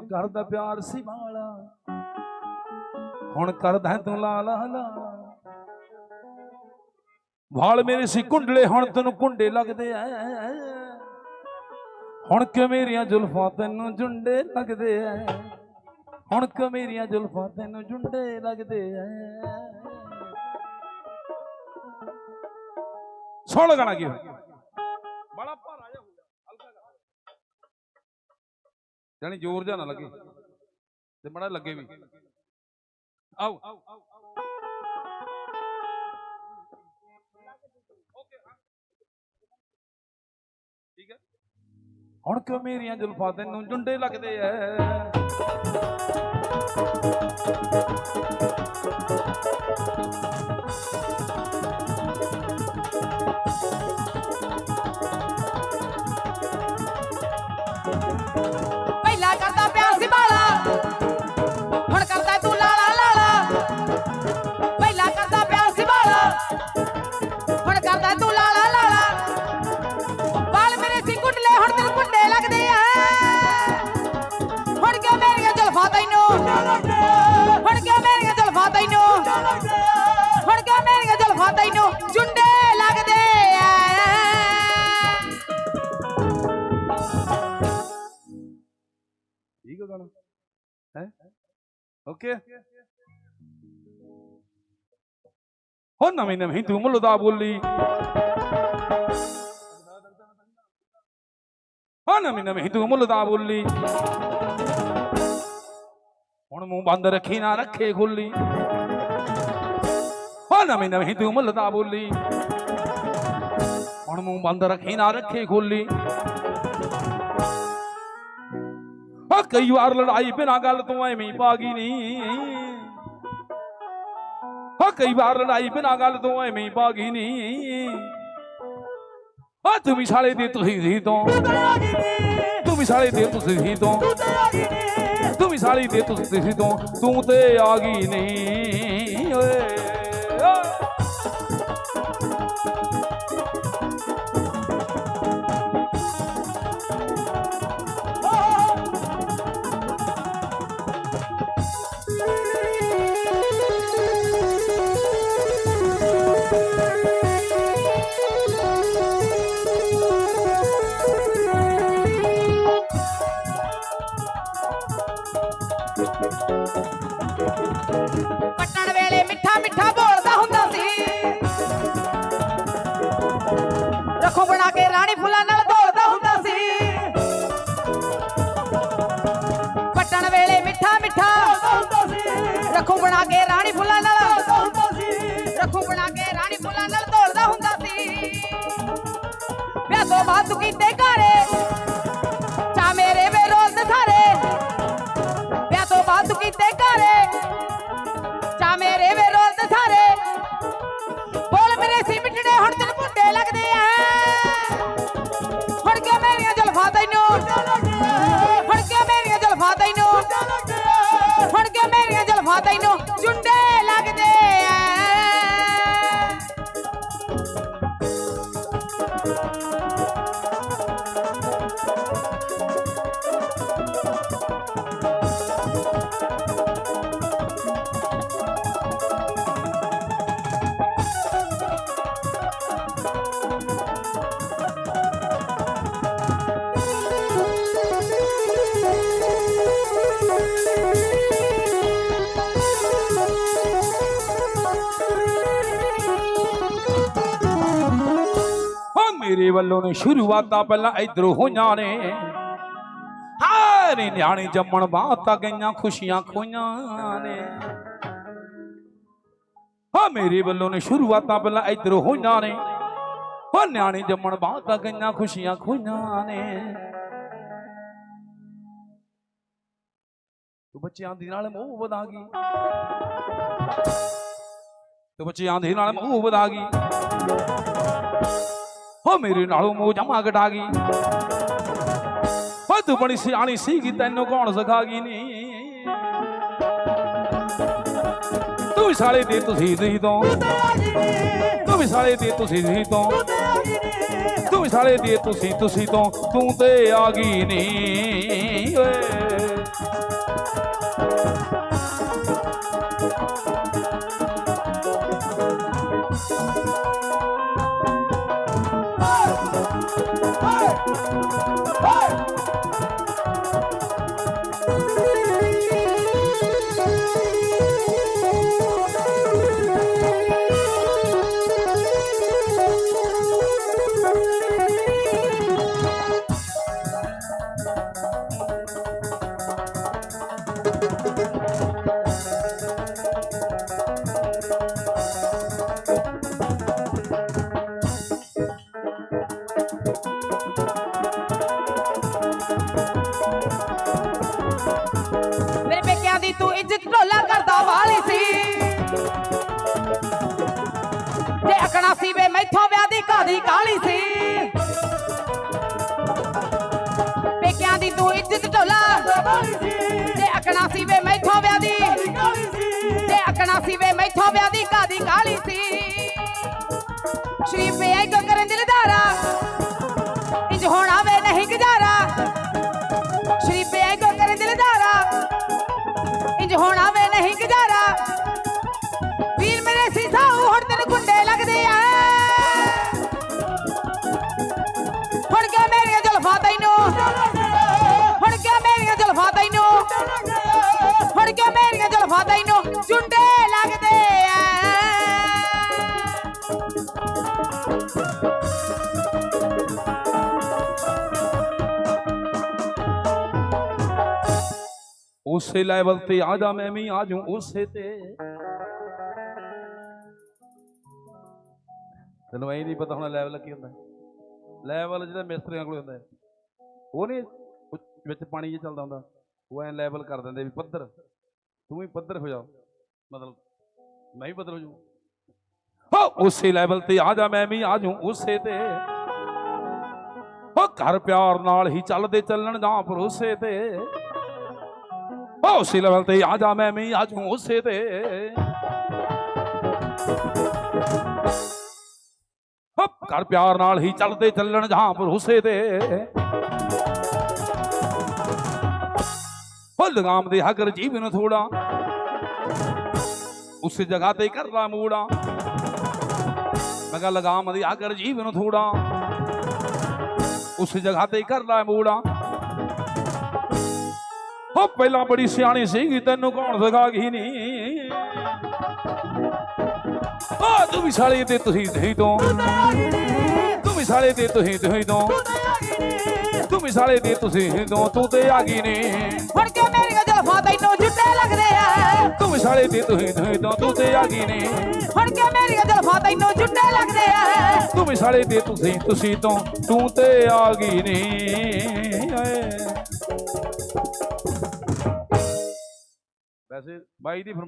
ਕਰਦਾ ਪਿਆਰ ਸੀ ਵਾਲਾ। ਹੁਣ ਕਰਦਾ ਤੂੰ ਲਾ ਲਾ ਲਾ ਵਾਲ ਮੇਰੇ ਸੀ ਕੁੰਡਲੇ, ਹੁਣ ਤੈਨੂੰ ਕੁੰਡੇ ਲੱਗਦੇ ਐ। ਹੁਣ ਕਿ ਮੇਰੀਆਂ ਜ਼ੁਲਫਾਂ ਤੈਨੂੰ ਜੁੰਡੇ ਲੱਗਦੇ ਐ। ਹੁਣ ਕਿ ਮੇਰੀਆਂ ਜ਼ੁਲਫਾਂ ਤੈਨੂੰ ਜੁੰਡੇ ਲੱਗਦੇ ਐ। ਸੁਣ ਗਾਣਾ ਕੀ ਹੋਇਆ? ਜਾਨੀ ਜ਼ੋਰ ਜਿਹਾ ਨਾ ਲੱਗੇ। ਤੇ ਬੜਾ ਲੱਗੇ ਵੀ। ਆਓ। ਠੀਕ ਹੈ ਹੁਣ ਕਿਉਂ ਮੇਰੀਆਂ ਜ਼ੁਲਫਾਂ ਤੈਨੂੰ ਜੁੰਡੇ ਲੱਗਦੇ ਐ? ਪਹਿਲਾਂ ਓਕੇ ਹੋ ਨਵੀਂ ਨਵੀਂ ਤੂੰ ਮੁੱਲਦਾ ਬੋਲੀ ਹੋ ਨਵੀਂ ਨਵੀਂ ਤੂੰ ਮੁੱਲਦਾ ਬੋਲੀ ਹੁਣ ਮੂੰਹ ਬੰਦ ਰੱਖੀ ਨਾ ਰੱਖੇ ਖੁੱਲੀ ਹੋ ਨਵੀਂ ਨਵੀਂ ਤੂੰ ਮੁੱਲਦਾ ਬੋਲੀ ਹੁਣ ਮੂੰਹ ਬੰਦ ਰੱਖੀ ਨਾ ਰੱਖੇ ਖੁੱਲੀ ਕਈ ਵਾਰ ਲੜਾਈ ਬਿਨਾ ਗੱਲ ਤੋਂ ਐਵੇਂ ਹੀ ਨਹੀਂ ਆ ਕਈ ਵਾਰ ਲੜਾਈ ਬਿਨਾ ਗੱਲ ਤੋਂ ਐਵੇਂ ਹੀ ਨਹੀਂ ਆ ਤੂੰ ਵੀ ਦੇ ਤੁਸੀਂ ਸੀ ਤੋਂ। ਤੂੰ ਵੀ ਸਾਲੇ ਦੇ ਤੁਸੀਂ ਸੀ ਤੋਂ। ਤੂੰ ਵੀ ਸਾਲੀ ਦੇ ਤੁਸੀਂ ਸੀ ਤੋਂ। ਤੂੰ ਤੇ ਆ ਗਈ ਨਹੀਂ ਓਏ। ਕੱਟਣ ਵੇਲੇ ਮਿੱਠਾ ਮਿੱਠਾ ਬੋਲਦਾ ਹੁੰਦਾ ਸੀ। ਰੱਖੋ ਬਣਾ ਕੇ ਰਾਣੀ ਫੁੱਲਾਂ ਨਾਲ ਢੋਲਦਾ ਹੁੰਦਾ ਸੀ। ਕੱਟਣ ਵੇਲੇ ਮਿੱਠਾ ਮਿੱਠਾ ਰੱਖੋ ਬਣਾ ਕੇ ਰਾਣੀ ਫੁੱਲਾਂ ਨਾਲ ਰੱਖੋ ਬਣਾ ਕੇ ਰਾਣੀ ਫੁੱਲਾਂ ਨਾਲ ਢੋਲਦਾ ਹੁੰਦਾ ਸੀ। ਵਿਆਹ ਤੋਂ ਬਾਅਦ ਕੀਤੇ ਘਾਰੇ ਮੇਰੇ ਵੱਲੋਂ ਨੇ ਸ਼ੁਰੂਆਤਾਂ ਪਹਿਲਾਂ ਇਧਰੋਂ ਹੋਈਆਂ ਨੇ। ਹਾਰੇ ਨਿਆਣੇ ਜੰਮਣ ਬਾਅਦ ਤਾਂ ਗਈਆਂ ਖੁਸ਼ੀਆਂ ਖੋਈਆਂ ਨੇ। ਹਾਂ ਮੇਰੇ ਵੱਲੋਂ ਨੇ ਸ਼ੁਰੂਆਤਾਂ ਪਹਿਲਾਂ ਇਧਰੋਂ ਹੋਈਆਂ ਨੇ। ਹਾਂ ਨਿਆਣੇ ਜੰਮਣ ਬਾਅਦ ਤਾਂ ਗਈਆਂ ਖੁਸ਼ੀਆਂ ਖੋਈਆਂ ਨੇ। ਤੂੰ ਬੱਚਿਆਂ ਦੀ ਨਾਲ ਮੋਹ ਵਧਾ ਗਈ। ਤੂੰ ਬੱਚਿਆਂ ਦੇ ਨਾਲ ਮੋਹ ਵਧਾ ਗਈ। ਹੋ ਮੇਰੇ ਨਾਲੋਂ ਮੋਹ ਜਮਾ ਘਟਾ ਗਈ। ਹੋ ਤੂੰ ਬੜੀ ਸਿਆਣੀ ਸੀਗੀ, ਤੈਨੂੰ ਕੌਣ ਸਿਖਾਗੀ ਨੀ। ਤੂੰ ਵੀ ਸਾਲੇ ਦੇ ਤੁਸੀਂ ਦੀ ਤੋਂ। ਤੂੰ ਵੀ ਸਾਲੇ ਦੇ ਤੁਸੀਂ ਦੀ ਤੋਂ। ਤੂੰ ਵੀ ਸਾਲੇ ਦੇ ਤੁਸੀਂ ਤੁਸੀਂ ਤੋਂ। ਤੂੰ ਤੇ ਆ ਗਈ ਨੀ। ਤੇ ਸੀ ਵੇ ਮੈਥੋਂ ਵਿਆਹ ਦੀ ਕਾਦੀ ਕਾਲੀ ਸੀ। ਪੇਕਿਆਂ ਦੀ ਤੂੰ ਇੱਜ਼ਤ ਢੋਲਾ। ਤੇ ਅਕਣਾ ਸੀ ਵੇ ਮੈਥੋਂ ਵਿਆਹ ਦੀ। ਤੇ ਅਕਣਾ ਸੀ ਵੇ ਮੈਥੋਂ ਵਿਆਹ ਦੀ ਕਾਦੀ ਕਾਲੀ ਸੀ। ਸ਼ਰੀਫ ਵੇ ਉਸੇ ਲੈਵਲ ਤੇ ਆ ਜਾ ਮੈਂ ਵੀ ਆ ਜਾਊਂ ਉਸੇ ਤੇ। ਤੈਨੂੰ ਐ ਨਹੀਂ ਪਤਾ ਹੁਣ ਲੈਵਲ ਕੀ ਹੁੰਦਾ। ਲੈਵਲ ਜਿਹੜਾ ਮਿਸਤਰੀਆਂ ਕੋਲ ਹੁੰਦਾ ਉਹ ਨਹੀਂ ਵਿੱਚ ਪਾਣੀ ਜਿਹਾ ਚੱਲਦਾ ਹੁੰਦਾ। ਉਹ ਐ ਲੈਵਲ ਕਰ ਦਿੰਦੇ ਵੀ ਪੱਧਰ। ਤੂੰ ਵੀ ਪੱਧਰ ਹੋ ਜਾ। ਮਤਲਬ ਮੈਂ ਵੀ ਪੱਧਰ ਹੋ ਜੂ ਹੋ, ਉਸੇ ਲੈਵਲ ਤੇ ਆ ਜਾ ਮੈਂ ਵੀ ਆ ਜਾਊਂ ਉਸੇ ਤੇ। ਹੋ, ਘਰ ਪਿਆਰ ਨਾਲ ਹੀ ਚੱਲਦੇ ਚੱਲਣ ਜਾਂ ਭਰੋਸੇ ਤੇ। ਉਸੇ ਲੈਵਲ ਤੇ ਆ ਜਾ ਮੈਂ ਵੀ ਆ ਜਾਊਂ ਉਸੇ ਤੇ ਹੋ ਘਰ ਪਿਆਰ ਨਾਲ ਹੀ ਚੱਲਦੇ ਚੱਲਣ ਜਾਂ ਭਰੋਸੇ ਤੇ ਹੋ ਲਗਾਮ ਦੇ ਹਗਰ ਜੀਵਨ ਥੋੜਾ ਉਸ ਜਗ੍ਹਾ ਤੇ ਕਰਦਾ ਮੂੜਾ ਮੈਂ ਕਿਹਾ ਲਗਾਮ ਦੀ ਹਗਰ ਜੀਵਨ ਥੋੜਾ ਉਸ ਜਗ੍ਹਾ ਤੇ ਕਰਦਾ ਮੂੜਾ ਉਹ ਪਹਿਲਾਂ ਬੜੀ ਸਿਆਣੀ ਸੀਗੀ ਤੈਨੂੰ ਕੌਣ ਸਿਖਾ ਗਈ ਨਹੀਂ ਆ ਤੂੰ ਵੀ ਸਾਲੇ ਤੇ ਤੁਸੀਂ ਤੁਸੀਂ ਤੋਂ। ਤੂੰ ਵੀ ਸਾਲੇ ਤੇ ਤੁਸੀਂ ਤੁਸੀਂ ਤੋਂ। ਤੂੰ ਵੀ ਸਾਲੇ ਤੇ ਤੁਸੀਂ ਤੋਂ ਤੂੰ ਤੇ ਆ ਗਈ ਨੇ। ਹੁਣ ਕਿਆ ਮੇਰੀਆਂ ਜ਼ੁਲਫਾਂ ਤੈਨੂੰ ਜੁੱਟੇ ਲੱਗਦੇ ਆ? ਤੂੰ ਵੀ ਸਾਲੇ ਤੇ ਤੁਸੀਂ ਤੁਸੀਂ ਤੋਂ ਤੂੰ ਤੇ ਆ ਗਈ ਨੇ। ਹੁਣ ਕਿਆ ਮੇਰੀਆਂ ਜ਼ੁਲਫਾਂ ਤੈਨੂੰ ਜੁੱਟੇ ਲੱਗਦੇ ਆ? ਤੂੰ ਵੀ ਸਾਲੇ ਤੇ ਤੁਸੀਂ ਤੁਸੀਂ ਤੋਂ ਤੂੰ ਤੇ ਆ ਗਈ ਨੇ। ਵੈਸੇ ਬਾਈ ਦੀ ਫਰਮਾ-